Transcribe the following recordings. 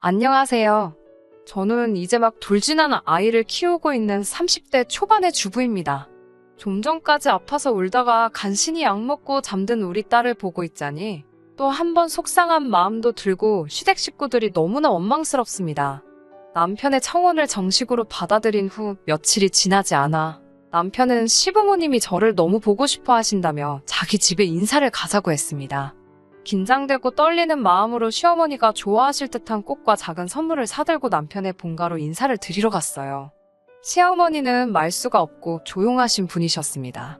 안녕하세요. 저는 이제 막 돌진하는 아이를 키우고 있는 30대 초반의 주부입니다. 좀 전까지 아파서 울다가 간신히 약 먹고 잠든 우리 딸을 보고 있자니 또 한 번 속상한 마음도 들고 시댁 식구들이 너무나 원망스럽습니다. 남편의 청혼을 정식으로 받아들인 후 며칠이 지나지 않아 남편은 시부모님이 저를 너무 보고 싶어 하신다며 자기 집에 인사를 가자고 했습니다. 긴장되고 떨리는 마음으로 시어머니가 좋아하실 듯한 꽃과 작은 선물을 사들고 남편의 본가로 인사를 드리러 갔어요. 시어머니는 말수가 없고 조용하신 분이셨습니다.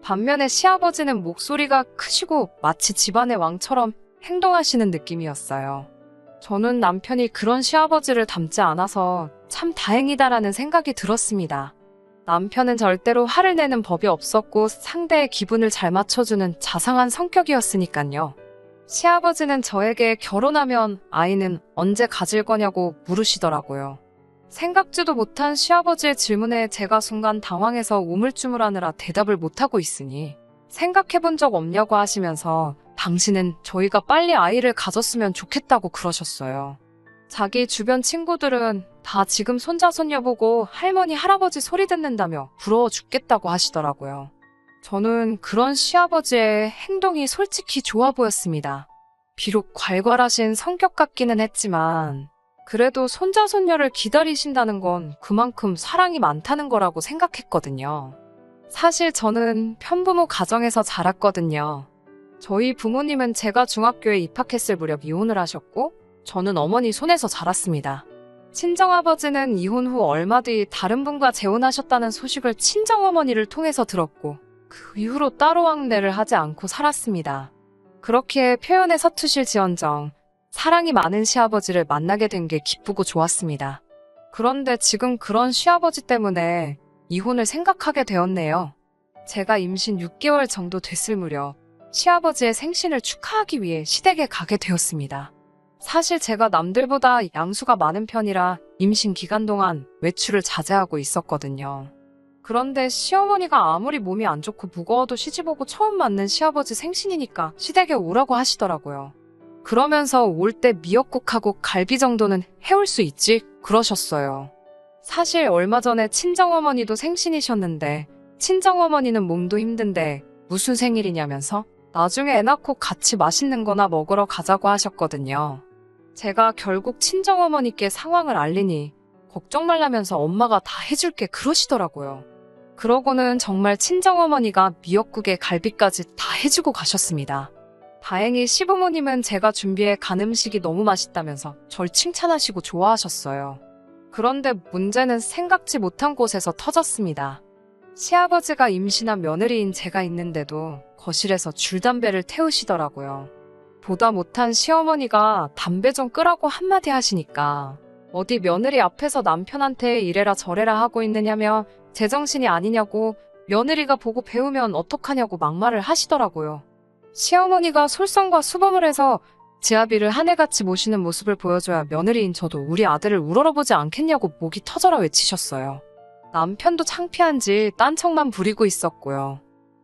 반면에 시아버지는 목소리가 크시고 마치 집안의 왕처럼 행동하시는 느낌이었어요. 저는 남편이 그런 시아버지를 닮지 않아서 참 다행이다라는 생각이 들었습니다. 남편은 절대로 화를 내는 법이 없었고 상대의 기분을 잘 맞춰주는 자상한 성격이었으니까요. 시아버지는 저에게 결혼하면 아이는 언제 가질 거냐고 물으시더라고요. 생각지도 못한 시아버지의 질문에 제가 순간 당황해서 우물쭈물하느라 대답을 못하고 있으니 생각해본 적 없냐고 하시면서 당신은 저희가 빨리 아이를 가졌으면 좋겠다고 그러셨어요. 자기 주변 친구들은 다 지금 손자 손녀 보고 할머니 할아버지 소리 듣는다며 부러워 죽겠다고 하시더라고요. 저는 그런 시아버지의 행동이 솔직히 좋아 보였습니다. 비록 괄괄하신 성격 같기는 했지만 그래도 손자 손녀를 기다리신다는 건 그만큼 사랑이 많다는 거라고 생각했거든요. 사실 저는 편부모 가정에서 자랐거든요. 저희 부모님은 제가 중학교에 입학했을 무렵 이혼을 하셨고 저는 어머니 손에서 자랐습니다. 친정아버지는 이혼 후 얼마 뒤 다른 분과 재혼하셨다는 소식을 친정어머니를 통해서 들었고 그 이후로 따로 왕래를 하지 않고 살았습니다. 그렇게 표현에 서투실 지언정 사랑이 많은 시아버지를 만나게 된 게 기쁘고 좋았습니다. 그런데 지금 그런 시아버지 때문에 이혼을 생각하게 되었네요. 제가 임신 6개월 정도 됐을 무렵 시아버지의 생신을 축하하기 위해 시댁에 가게 되었습니다. 사실 제가 남들보다 양수가 많은 편이라 임신 기간 동안 외출을 자제하고 있었거든요. 그런데 시어머니가 아무리 몸이 안 좋고 무거워도 시집오고 처음 맞는 시아버지 생신이니까 시댁에 오라고 하시더라고요. 그러면서 올 때 미역국하고 갈비 정도는 해올 수 있지? 그러셨어요. 사실 얼마 전에 친정어머니도 생신이셨는데 친정어머니는 몸도 힘든데 무슨 생일이냐면서 나중에 애 낳고 같이 맛있는 거나 먹으러 가자고 하셨거든요. 제가 결국 친정어머니께 상황을 알리니 걱정 말라면서 엄마가 다 해줄게 그러시더라고요. 그러고는 정말 친정어머니가 미역국에 갈비까지 다 해주고 가셨습니다. 다행히 시부모님은 제가 준비해 간 음식이 너무 맛있다면서 절 칭찬하시고 좋아하셨어요. 그런데 문제는 생각지 못한 곳에서 터졌습니다. 시아버지가 임신한 며느리인 제가 있는데도 거실에서 줄담배를 태우시더라고요. 보다 못한 시어머니가 담배 좀 끄라고 한마디 하시니까 어디 며느리 앞에서 남편한테 이래라 저래라 하고 있느냐며 제정신이 아니냐고 며느리가 보고 배우면 어떡하냐고 막말을 하시더라고요. 시어머니가 솔선과 수범을 해서 지아비를 하늘같이 모시는 모습을 보여줘야 며느리인 저도 우리 아들을 우러러보지 않겠냐고 목이 터져라 외치셨어요. 남편도 창피한지 딴청만 부리고 있었고요.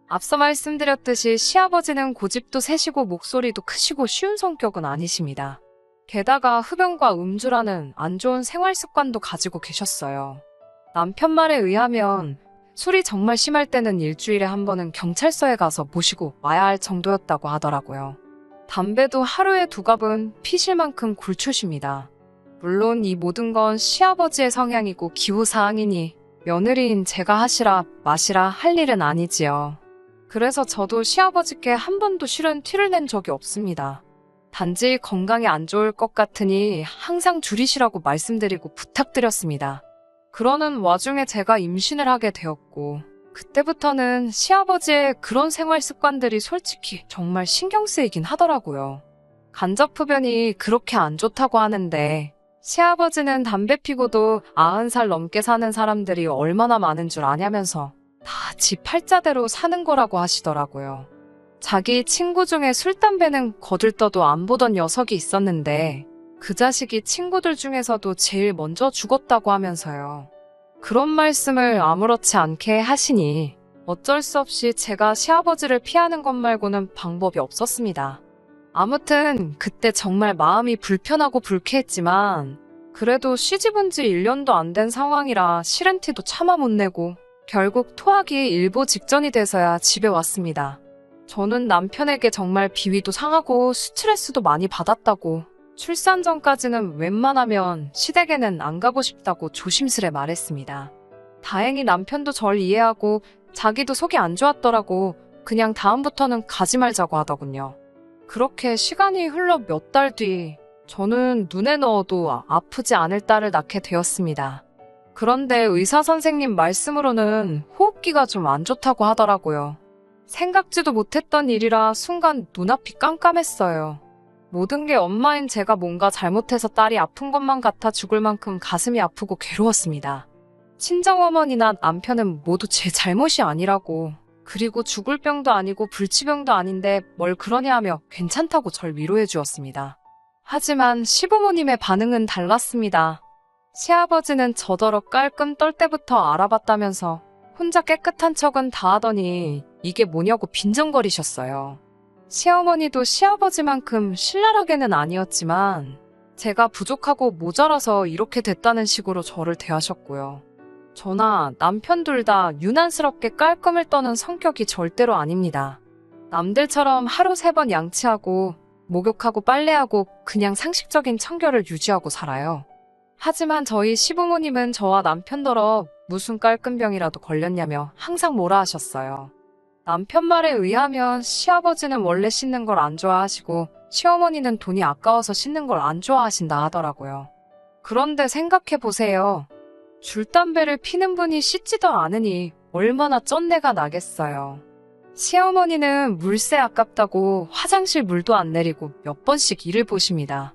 앞서 말씀드렸듯이 시아버지는 고집도 세시고 목소리도 크시고 쉬운 성격은 아니십니다. 게다가 흡연과 음주라는 안 좋은 생활 습관도 가지고 계셨어요. 남편 말에 의하면 술이 정말 심할 때는 일주일에 한 번은 경찰서에 가서 모시고 와야 할 정도였다고 하더라고요. 담배도 하루에 두 갑은 피실 만큼 굴초십니다. 물론 이 모든 건 시아버지의 성향이고 기후사항이니 며느리인 제가 하시라 마시라 할 일은 아니지요. 그래서 저도 시아버지께 한 번도 실은 티를 낸 적이 없습니다. 단지 건강에 안 좋을 것 같으니 항상 줄이시라고 말씀드리고 부탁드렸습니다. 그러는 와중에 제가 임신을 하게 되었고, 그때부터는 시아버지의 그런 생활 습관들이 솔직히 정말 신경 쓰이긴 하더라고요. 간접흡연이 그렇게 안 좋다고 하는데, 시아버지는 담배 피고도 90살 넘게 사는 사람들이 얼마나 많은 줄 아냐면서 다 지 팔자대로 사는 거라고 하시더라고요. 자기 친구 중에 술, 담배는 거들떠도 안 보던 녀석이 있었는데 그 자식이 친구들 중에서도 제일 먼저 죽었다고 하면서요. 그런 말씀을 아무렇지 않게 하시니 어쩔 수 없이 제가 시아버지를 피하는 것 말고는 방법이 없었습니다. 아무튼 그때 정말 마음이 불편하고 불쾌했지만 그래도 시집온 지 1년도 안 된 상황이라 싫은 티도 참아 못 내고 결국 토하기 일보 직전이 돼서야 집에 왔습니다. 저는 남편에게 정말 비위도 상하고 스트레스도 많이 받았다고 출산 전까지는 웬만하면 시댁에는 안 가고 싶다고 조심스레 말했습니다. 다행히 남편도 절 이해하고 자기도 속이 안 좋았더라고 그냥 다음부터는 가지 말자고 하더군요. 그렇게 시간이 흘러 몇 달 뒤 저는 눈에 넣어도 아프지 않을 딸을 낳게 되었습니다. 그런데 의사 선생님 말씀으로는 호흡기가 좀 안 좋다고 하더라고요. 생각지도 못했던 일이라 순간 눈앞이 깜깜했어요. 모든 게 엄마인 제가 뭔가 잘못해서 딸이 아픈 것만 같아 죽을 만큼 가슴이 아프고 괴로웠습니다. 친정어머니나 남편은 모두 제 잘못이 아니라고. 그리고 죽을 병도 아니고 불치병도 아닌데 뭘 그러냐 하며 괜찮다고 절 위로해 주었습니다. 하지만 시부모님의 반응은 달랐습니다. 시아버지는 저더러 깔끔 떨 때부터 알아봤다면서 혼자 깨끗한 척은 다 하더니 이게 뭐냐고 빈정거리셨어요. 시어머니도 시아버지만큼 신랄하게는 아니었지만 제가 부족하고 모자라서 이렇게 됐다는 식으로 저를 대하셨고요. 저나 남편 둘 다 유난스럽게 깔끔을 떠는 성격이 절대로 아닙니다. 남들처럼 하루 세 번 양치하고 목욕하고 빨래하고 그냥 상식적인 청결을 유지하고 살아요. 하지만 저희 시부모님은 저와 남편더러 무슨 깔끔병이라도 걸렸냐며 항상 뭐라 하셨어요. 남편 말에 의하면 시아버지는 원래 씻는 걸 안 좋아하시고 시어머니는 돈이 아까워서 씻는 걸 안 좋아하신다 하더라고요. 그런데 생각해 보세요. 줄담배를 피는 분이 씻지도 않으니 얼마나 쩐내가 나겠어요. 시어머니는 물세 아깝다고 화장실 물도 안 내리고 몇 번씩 일을 보십니다.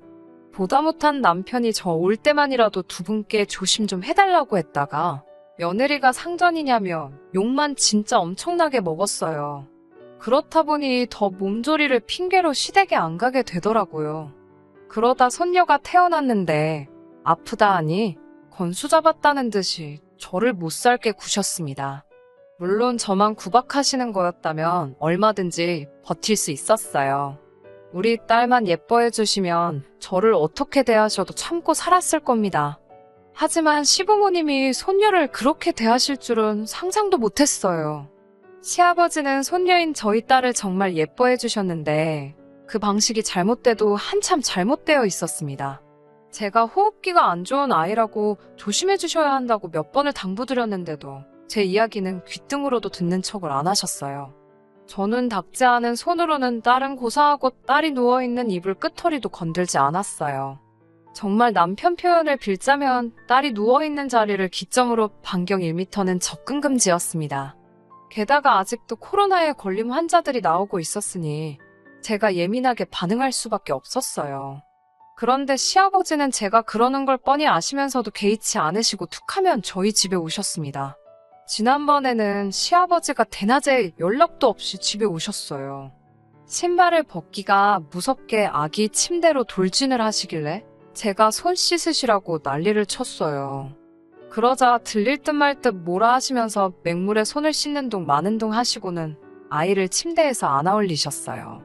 보다 못한 남편이 저 올 때만이라도 두 분께 조심 좀 해달라고 했다가 며느리가 상전이냐며 욕만 진짜 엄청나게 먹었어요. 그렇다 보니 더 몸조리를 핑계로 시댁에 안 가게 되더라고요. 그러다 손녀가 태어났는데 아프다 하니 건수 잡았다는 듯이 저를 못 살게 구셨습니다. 물론 저만 구박하시는 거였다면 얼마든지 버틸 수 있었어요. 우리 딸만 예뻐해 주시면 저를 어떻게 대하셔도 참고 살았을 겁니다. 하지만 시부모님이 손녀를 그렇게 대하실 줄은 상상도 못했어요. 시아버지는 손녀인 저희 딸을 정말 예뻐해 주셨는데 그 방식이 잘못돼도 한참 잘못되어 있었습니다. 제가 호흡기가 안 좋은 아이라고 조심해 주셔야 한다고 몇 번을 당부드렸는데도 제 이야기는 귓등으로도 듣는 척을 안 하셨어요. 저는 닿지 않은 손으로는 딸은 고사하고 딸이 누워있는 이불 끝터리도 건들지 않았어요. 정말 남편 표현을 빌자면 딸이 누워있는 자리를 기점으로 반경 1m는 접근 금지였습니다. 게다가 아직도 코로나에 걸린 환자들이 나오고 있었으니 제가 예민하게 반응할 수밖에 없었어요. 그런데 시아버지는 제가 그러는 걸 뻔히 아시면서도 개의치 않으시고 툭하면 저희 집에 오셨습니다. 지난번에는 시아버지가 대낮에 연락도 없이 집에 오셨어요. 신발을 벗기가 무섭게 아기 침대로 돌진을 하시길래 제가 손 씻으시라고 난리를 쳤어요. 그러자 들릴 듯 말 듯 뭐라 하시면서 맹물에 손을 씻는 둥 마는 둥 하시고는 아이를 침대에서 안아 올리셨어요.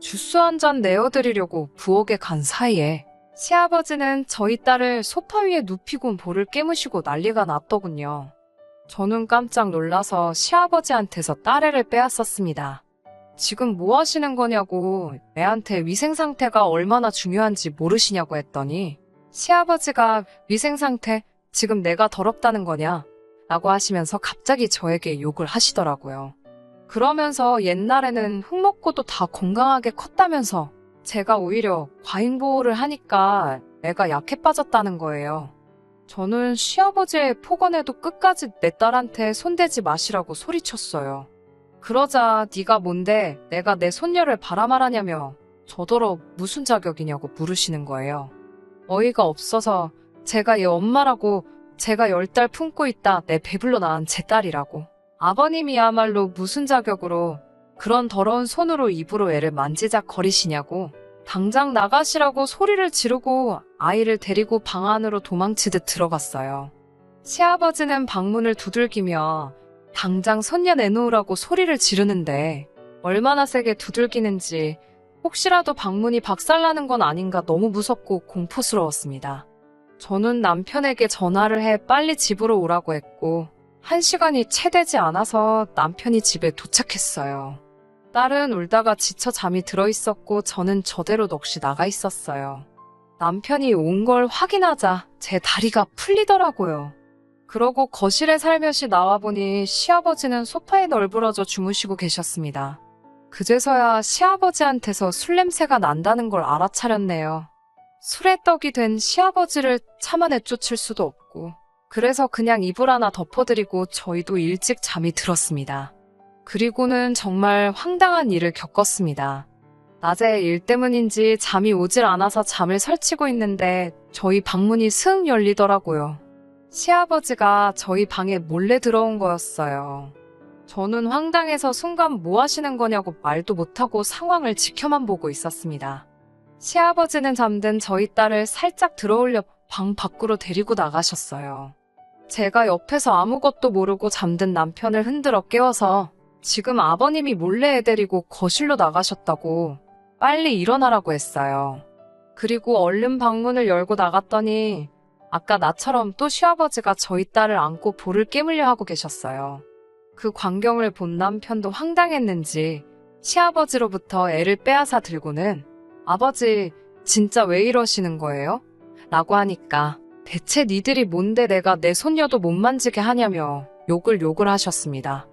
주스 한 잔 내어드리려고 부엌에 간 사이에 시아버지는 저희 딸을 소파 위에 눕히고 볼을 깨무시고 난리가 났더군요. 저는 깜짝 놀라서 시아버지한테서 딸애를 빼앗았습니다. 지금 뭐 하시는 거냐고 애한테 위생 상태가 얼마나 중요한지 모르시냐고 했더니 시아버지가 위생 상태 지금 내가 더럽다는 거냐 라고 하시면서 갑자기 저에게 욕을 하시더라고요. 그러면서 옛날에는 흙 먹고도 다 건강하게 컸다면서 제가 오히려 과잉 보호를 하니까 애가 약해 빠졌다는 거예요. 저는 시아버지의 폭언에도 끝까지 내 딸한테 손대지 마시라고 소리쳤어요. 그러자 네가 뭔데 내가 내 손녀를 바라말하냐며 저더러 무슨 자격이냐고 물으시는 거예요. 어이가 없어서 제가 얘 엄마라고 제가 열 달 품고 있다 내 배불러 낳은 제 딸이라고. 아버님이야말로 무슨 자격으로 그런 더러운 손으로 입으로 애를 만지작 거리시냐고 당장 나가시라고 소리를 지르고 아이를 데리고 방 안으로 도망치듯 들어갔어요. 시아버지는 방문을 두들기며 당장 손녀 내놓으라고 소리를 지르는데 얼마나 세게 두들기는지 혹시라도 방문이 박살나는 건 아닌가 너무 무섭고 공포스러웠습니다. 저는 남편에게 전화를 해 빨리 집으로 오라고 했고, 한 시간이 채 되지 않아서 남편이 집에 도착했어요. 딸은 울다가 지쳐 잠이 들어 있었고, 저는 저대로 넋이 나가 있었어요. 남편이 온 걸 확인하자 제 다리가 풀리더라고요. 그러고 거실에 살며시 나와보니 시아버지는 소파에 널브러져 주무시고 계셨습니다. 그제서야 시아버지한테서 술 냄새가 난다는 걸 알아차렸네요. 술에 떡이 된 시아버지를 차마 내쫓을 수도 없고, 그래서 그냥 이불 하나 덮어드리고 저희도 일찍 잠이 들었습니다. 그리고는 정말 황당한 일을 겪었습니다. 낮에 일 때문인지 잠이 오질 않아서 잠을 설치고 있는데 저희 방문이 스흥 열리더라고요. 시아버지가 저희 방에 몰래 들어온 거였어요. 저는 황당해서 순간 뭐 하시는 거냐고 말도 못하고 상황을 지켜만 보고 있었습니다. 시아버지는 잠든 저희 딸을 살짝 들어올려 방 밖으로 데리고 나가셨어요. 제가 옆에서 아무것도 모르고 잠든 남편을 흔들어 깨워서 지금 아버님이 몰래 애 데리고 거실로 나가셨다고 빨리 일어나라고 했어요. 그리고 얼른 방문을 열고 나갔더니 아까 나처럼 또 시아버지가 저희 딸을 안고 볼을 깨물려 하고 계셨어요. 그 광경을 본 남편도 황당했는지 시아버지로부터 애를 빼앗아 들고는 아버지 진짜 왜 이러시는 거예요? 라고 하니까 대체 니들이 뭔데 내가 내 손녀도 못 만지게 하냐며 욕을 욕을 하셨습니다.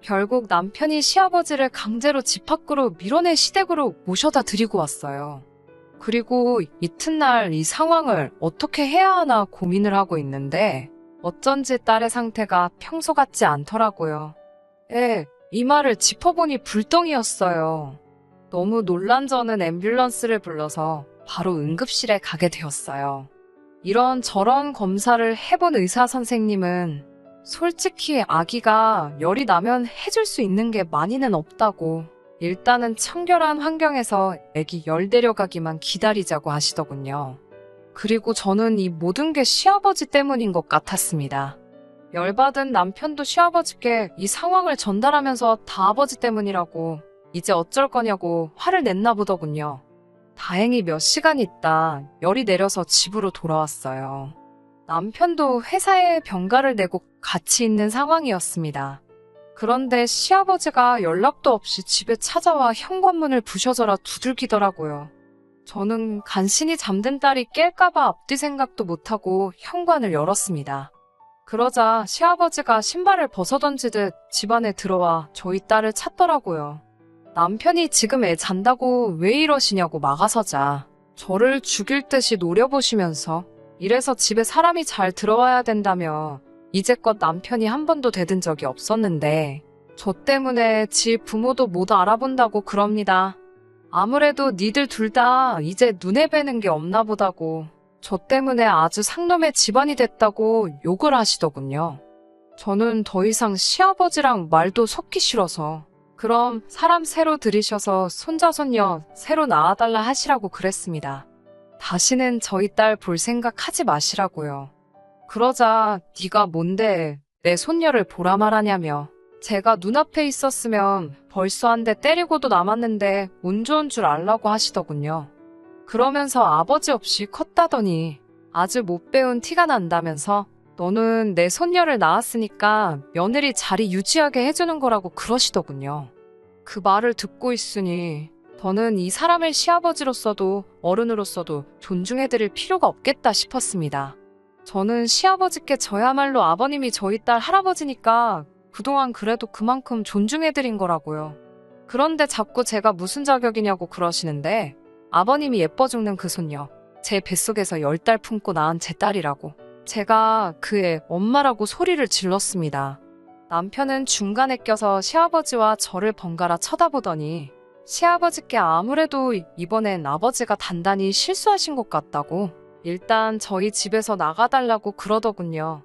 결국 남편이 시아버지를 강제로 집 밖으로 밀어내 시댁으로 모셔다 드리고 왔어요. 그리고 이튿날 이 상황을 어떻게 해야 하나 고민을 하고 있는데 어쩐지 딸의 상태가 평소 같지 않더라고요. 예, 이 말을 짚어보니 불똥이었어요. 너무 놀란 저는 앰뷸런스를 불러서 바로 응급실에 가게 되었어요. 이런 저런 검사를 해본 의사 선생님은 솔직히 아기가 열이 나면 해줄 수 있는 게 많이는 없다고 일단은 청결한 환경에서 아기 열 데려가기만 기다리자고 하시더군요. 그리고 저는 이 모든 게 시아버지 때문인 것 같았습니다. 열받은 남편도 시아버지께 이 상황을 전달하면서 다 아버지 때문이라고 이제 어쩔 거냐고 화를 냈나 보더군요. 다행히 몇 시간 있다 열이 내려서 집으로 돌아왔어요. 남편도 회사에 병가를 내고 같이 있는 상황이었습니다. 그런데 시아버지가 연락도 없이 집에 찾아와 현관문을 부셔져라 두들기더라고요. 저는 간신히 잠든 딸이 깰까봐 앞뒤 생각도 못하고 현관을 열었습니다. 그러자 시아버지가 신발을 벗어던지듯 집안에 들어와 저희 딸을 찾더라고요. 남편이 지금 애 잔다고 왜 이러시냐고 막아서자 저를 죽일 듯이 노려보시면서 이래서 집에 사람이 잘 들어와야 된다며 이제껏 남편이 한 번도 대든 적이 없었는데 저 때문에 지 부모도 못 알아본다고 그럽니다. 아무래도 니들 둘 다 이제 눈에 뵈는 게 없나 보다고 저 때문에 아주 상놈의 집안이 됐다고 욕을 하시더군요. 저는 더 이상 시아버지랑 말도 섞기 싫어서 그럼 사람 새로 들이셔서 손자손녀 새로 낳아달라 하시라고 그랬습니다. 다시는 저희 딸 볼 생각 하지 마시라고요. 그러자 네가 뭔데 내 손녀를 보라 말하냐며 제가 눈앞에 있었으면 벌써 한 대 때리고도 남았는데 운 좋은 줄 알라고 하시더군요. 그러면서 아버지 없이 컸다더니 아주 못 배운 티가 난다면서 너는 내 손녀를 낳았으니까 며느리 자리 유지하게 해주는 거라고 그러시더군요. 그 말을 듣고 있으니 저는 이 사람을 시아버지로서도 어른으로서도 존중해드릴 필요가 없겠다 싶었습니다. 저는 시아버지께 저야말로 아버님이 저희 딸 할아버지니까 그동안 그래도 그만큼 존중해드린 거라고요. 그런데 자꾸 제가 무슨 자격이냐고 그러시는데 아버님이 예뻐 죽는 그 손녀 제 뱃속에서 열 달 품고 낳은 제 딸이라고 제가 그의 엄마라고 소리를 질렀습니다. 남편은 중간에 껴서 시아버지와 저를 번갈아 쳐다보더니 시아버지께 아무래도 이번엔 아버지가 단단히 실수하신 것 같다고 일단 저희 집에서 나가달라고 그러더군요.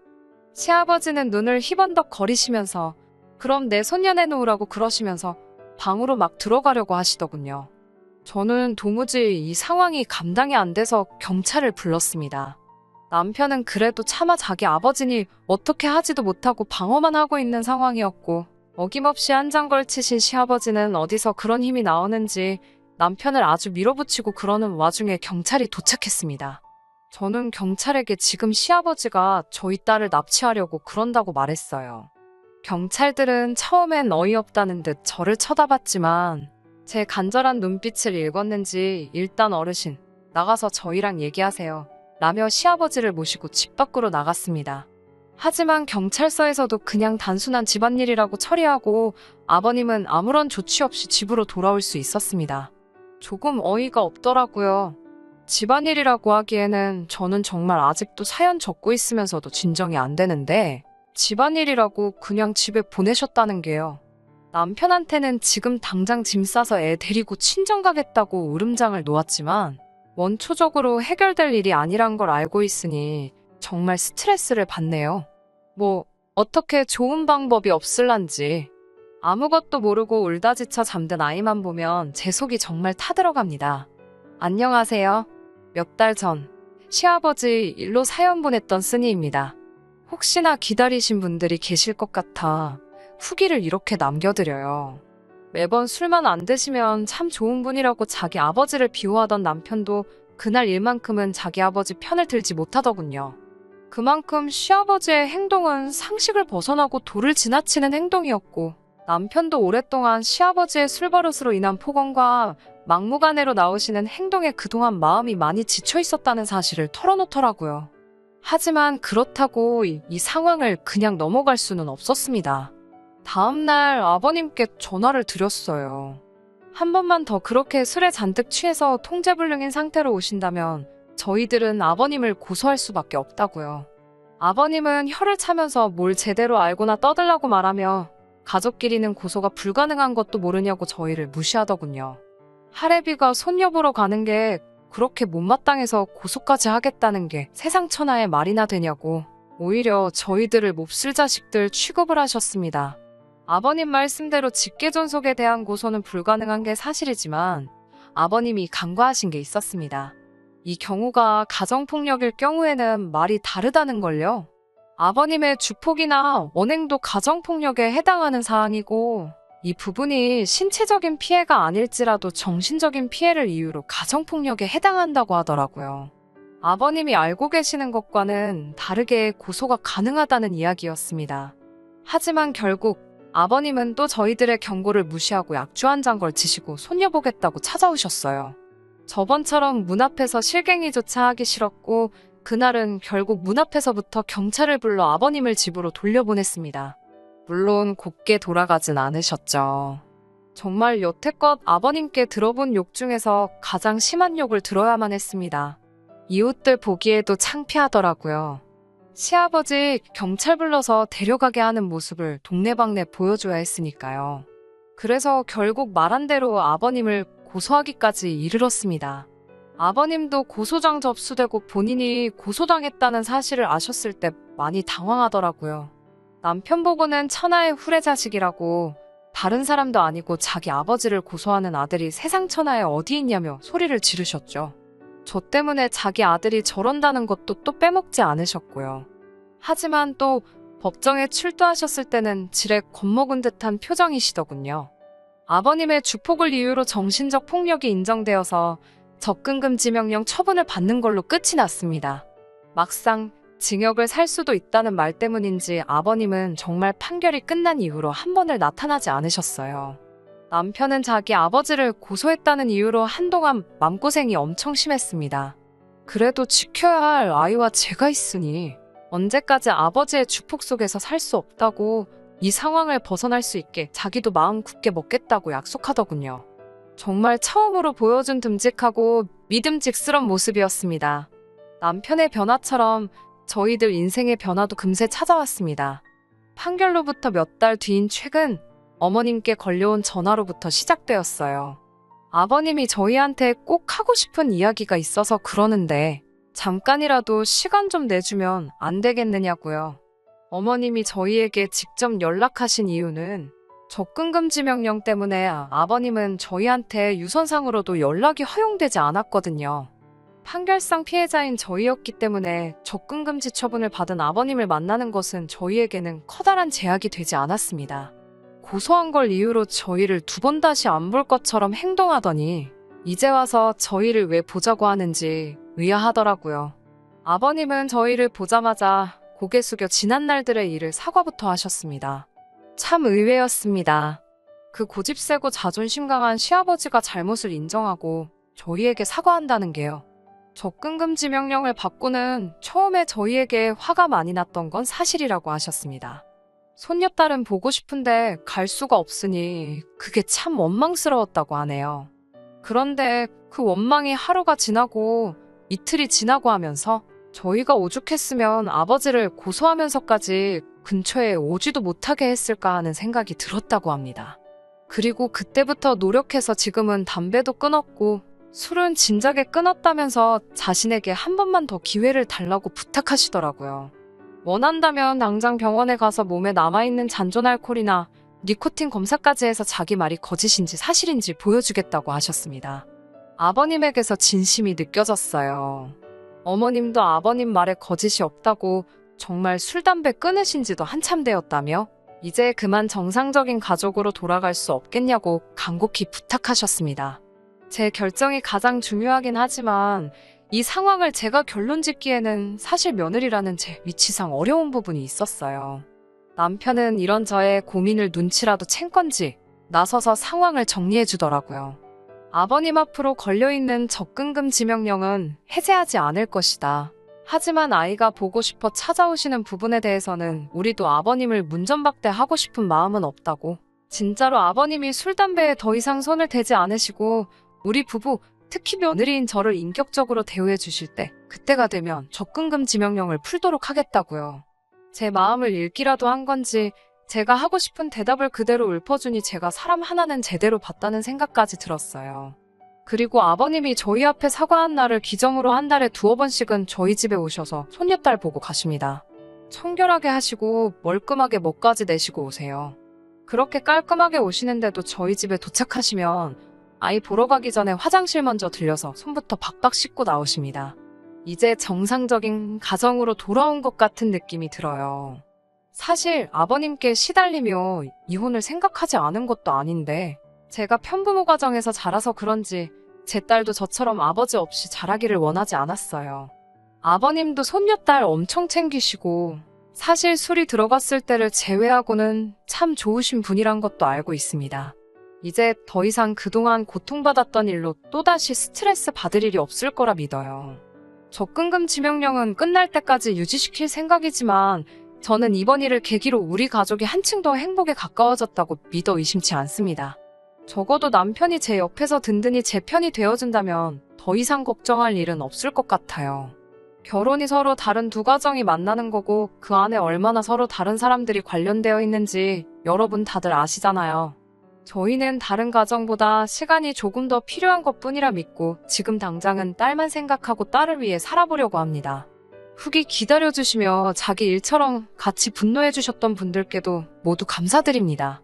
시아버지는 눈을 희번덕 거리시면서 그럼 내 손녀 내 놓으라고 그러시면서 방으로 막 들어가려고 하시더군요. 저는 도무지 이 상황이 감당이 안 돼서 경찰을 불렀습니다. 남편은 그래도 차마 자기 아버지니 어떻게 하지도 못하고 방어만 하고 있는 상황이었고 어김없이 한 장 걸치신 시아버지는 어디서 그런 힘이 나오는지 남편을 아주 밀어붙이고 그러는 와중에 경찰이 도착했습니다. 저는 경찰에게 지금 시아버지가 저희 딸을 납치하려고 그런다고 말했어요. 경찰들은 처음엔 어이없다는 듯 저를 쳐다봤지만 제 간절한 눈빛을 읽었는지 일단 어르신 나가서 저희랑 얘기하세요. 라며 시아버지를 모시고 집 밖으로 나갔습니다. 하지만 경찰서에서도 그냥 단순한 집안일이라고 처리하고 아버님은 아무런 조치 없이 집으로 돌아올 수 있었습니다. 조금 어이가 없더라고요. 집안일이라고 하기에는 저는 정말 아직도 사연 적고 있으면서도 진정이 안 되는데 집안일이라고 그냥 집에 보내셨다는 게요. 남편한테는 지금 당장 짐 싸서 애 데리고 친정 가겠다고 울음장을 놓았지만 원초적으로 해결될 일이 아니란 걸 알고 있으니 정말 스트레스를 받네요. 뭐 어떻게 좋은 방법이 없을란지 아무것도 모르고 울다 지쳐 잠든 아이만 보면 제 속이 정말 타들어갑니다. 안녕하세요. 몇 달 전 시아버지 일로 사연 보냈던 쓰니입니다. 혹시나 기다리신 분들이 계실 것 같아 후기를 이렇게 남겨드려요. 매번 술만 안 드시면 참 좋은 분이라고 자기 아버지를 비호하던 남편도 그날 일만큼은 자기 아버지 편을 들지 못하더군요. 그만큼 시아버지의 행동은 상식을 벗어나고 도를 지나치는 행동이었고 남편도 오랫동안 시아버지의 술버릇으로 인한 폭언과 막무가내로 나오시는 행동에 그동안 마음이 많이 지쳐 있었다는 사실을 털어놓더라고요. 하지만 그렇다고 이, 이 상황을 그냥 넘어갈 수는 없었습니다. 다음날 아버님께 전화를 드렸어요. 한 번만 더 그렇게 술에 잔뜩 취해서 통제불능인 상태로 오신다면 저희들은 아버님을 고소할 수밖에 없다고요. 아버님은 혀를 차면서 뭘 제대로 알고나 떠들라고 말하며 가족끼리는 고소가 불가능한 것도 모르냐고 저희를 무시하더군요. 할애비가 손녀 보러 가는 게 그렇게 못마땅해서 고소까지 하겠다는 게 세상 천하의 말이나 되냐고 오히려 저희들을 몹쓸 자식들 취급을 하셨습니다. 아버님 말씀대로 직계존속에 대한 고소는 불가능한 게 사실이지만 아버님이 간과하신 게 있었습니다. 이 경우가 가정폭력일 경우에는 말이 다르다는 걸요. 아버님의 주폭이나 언행도 가정폭력에 해당하는 사항이고 이 부분이 신체적인 피해가 아닐지라도 정신적인 피해를 이유로 가정폭력에 해당한다고 하더라고요. 아버님이 알고 계시는 것과는 다르게 고소가 가능하다는 이야기였습니다. 하지만 결국 아버님은 또 저희들의 경고를 무시하고 약주 한 잔 걸치시고 손녀 보겠다고 찾아오셨어요. 저번처럼 문 앞에서 실갱이조차 하기 싫었고 그날은 결국 문 앞에서부터 경찰을 불러 아버님을 집으로 돌려보냈습니다. 물론 곱게 돌아가진 않으셨죠. 정말 여태껏 아버님께 들어본 욕 중에서 가장 심한 욕을 들어야만 했습니다. 이웃들 보기에도 창피하더라고요. 시아버지 경찰 불러서 데려가게 하는 모습을 동네방네 보여줘야 했으니까요. 그래서 결국 말한 대로 아버님을 고소하기까지 이르렀습니다. 아버님도 고소장 접수되고 본인이 고소당했다는 사실을 아셨을 때 많이 당황하더라고요. 남편 보고는 천하의 후레자식이라고 다른 사람도 아니고 자기 아버지를 고소하는 아들이 세상 천하에 어디 있냐며 소리를 지르셨죠. 저 때문에 자기 아들이 저런다는 것도 또 빼먹지 않으셨고요. 하지만 또 법정에 출두하셨을 때는 지레 겁먹은 듯한 표정이시더군요. 아버님의 주폭을 이유로 정신적 폭력이 인정되어서 접근금지 명령 처분을 받는 걸로 끝이 났습니다. 막상 징역을 살 수도 있다는 말 때문인지 아버님은 정말 판결이 끝난 이후로 한 번을 나타나지 않으셨어요. 남편은 자기 아버지를 고소했다는 이유로 한동안 맘고생이 엄청 심했습니다. 그래도 지켜야 할 아이와 제가 있으니 언제까지 아버지의 주폭 속에서 살 수 없다고 이 상황을 벗어날 수 있게 자기도 마음 굳게 먹겠다고 약속하더군요. 정말 처음으로 보여준 듬직하고 믿음직스런 모습이었습니다. 남편의 변화처럼 저희들 인생의 변화도 금세 찾아왔습니다. 판결로부터 몇 달 뒤인 최근 어머님께 걸려온 전화로부터 시작되었어요. 아버님이 저희한테 꼭 하고 싶은 이야기가 있어서 그러는데 잠깐이라도 시간 좀 내주면 안 되겠느냐고요. 어머님이 저희에게 직접 연락하신 이유는 접근금지 명령 때문에 아버님은 저희한테 유선상으로도 연락이 허용되지 않았거든요. 판결상 피해자인 저희였기 때문에 접근금지 처분을 받은 아버님을 만나는 것은 저희에게는 커다란 제약이 되지 않았습니다. 고소한 걸 이유로 저희를 두 번 다시 안 볼 것처럼 행동하더니 이제 와서 저희를 왜 보자고 하는지 의아하더라고요. 아버님은 저희를 보자마자 고개 숙여 지난 날들의 일을 사과부터 하셨습니다. 참 의외였습니다. 그 고집세고 자존심 강한 시아버지가 잘못을 인정하고 저희에게 사과한다는 게요. 접근금지 명령을 받고는 처음에 저희에게 화가 많이 났던 건 사실이라고 하셨습니다. 손녀딸은 보고 싶은데 갈 수가 없으니 그게 참 원망스러웠다고 하네요. 그런데 그 원망이 하루가 지나고 이틀이 지나고 하면서 저희가 오죽했으면 아버지를 고소하면서까지 근처에 오지도 못하게 했을까 하는 생각이 들었다고 합니다. 그리고 그때부터 노력해서 지금은 담배도 끊었고 술은 진작에 끊었다면서 자신에게 한 번만 더 기회를 달라고 부탁하시더라고요. 원한다면 당장 병원에 가서 몸에 남아있는 잔존 알코올이나 니코틴 검사까지 해서 자기 말이 거짓인지 사실인지 보여주겠다고 하셨습니다. 아버님에게서 진심이 느껴졌어요. 어머님도 아버님 말에 거짓이 없다고 정말 술, 담배 끊으신 지도 한참 되었다며 이제 그만 정상적인 가족으로 돌아갈 수 없겠냐고 간곡히 부탁하셨습니다. 제 결정이 가장 중요하긴 하지만 이 상황을 제가 결론 짓기에는 사실 며느리라는 제 위치상 어려운 부분이 있었어요. 남편은 이런 저의 고민을 눈치라도 챈 건지 나서서 상황을 정리해 주더라고요. 아버님 앞으로 걸려있는 접근금 지명령은 해제하지 않을 것이다. 하지만 아이가 보고 싶어 찾아오시는 부분에 대해서는 우리도 아버님을 문전박대하고 싶은 마음은 없다고. 진짜로 아버님이 술, 담배에 더 이상 손을 대지 않으시고 우리 부부, 특히 며느리인 저를 인격적으로 대우해 주실 때 그때가 되면 접근금 지명령을 풀도록 하겠다고요. 제 마음을 읽기라도 한 건지 제가 하고 싶은 대답을 그대로 읊어주니 제가 사람 하나는 제대로 봤다는 생각까지 들었어요. 그리고 아버님이 저희 앞에 사과한 날을 기정으로 한 달에 두어 번씩은 저희 집에 오셔서 손녀딸 보고 가십니다. 청결하게 하시고 멀끔하게 먹까지 내시고 오세요. 그렇게 깔끔하게 오시는데도 저희 집에 도착하시면 아이 보러 가기 전에 화장실 먼저 들려서 손부터 박박 씻고 나오십니다. 이제 정상적인 가정으로 돌아온 것 같은 느낌이 들어요. 사실 아버님께 시달리며 이혼을 생각하지 않은 것도 아닌데 제가 편부모 가정에서 자라서 그런지 제 딸도 저처럼 아버지 없이 자라기를 원하지 않았어요. 아버님도 손녀딸 엄청 챙기시고 사실 술이 들어갔을 때를 제외하고는 참 좋으신 분이란 것도 알고 있습니다. 이제 더 이상 그동안 고통받았던 일로 또다시 스트레스 받을 일이 없을 거라 믿어요. 접근금 지명령은 끝날 때까지 유지시킬 생각이지만 저는 이번 일을 계기로 우리 가족이 한층 더 행복에 가까워졌다고 믿어 의심치 않습니다. 적어도 남편이 제 옆에서 든든히 제 편이 되어준다면 더 이상 걱정할 일은 없을 것 같아요. 결혼이 서로 다른 두 가정이 만나는 거고 그 안에 얼마나 서로 다른 사람들이 관련되어 있는지 여러분 다들 아시잖아요. 저희는 다른 가정보다 시간이 조금 더 필요한 것 뿐이라 믿고 지금 당장은 딸만 생각하고 딸을 위해 살아보려고 합니다. 후기 기다려주시며 자기 일처럼 같이 분노해주셨던 분들께도 모두 감사드립니다.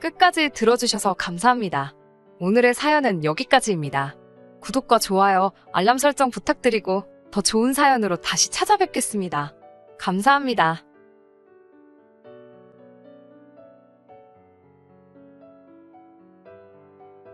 끝까지 들어주셔서 감사합니다. 오늘의 사연은 여기까지입니다. 구독과 좋아요, 알람 설정 부탁드리고 더 좋은 사연으로 다시 찾아뵙겠습니다. 감사합니다.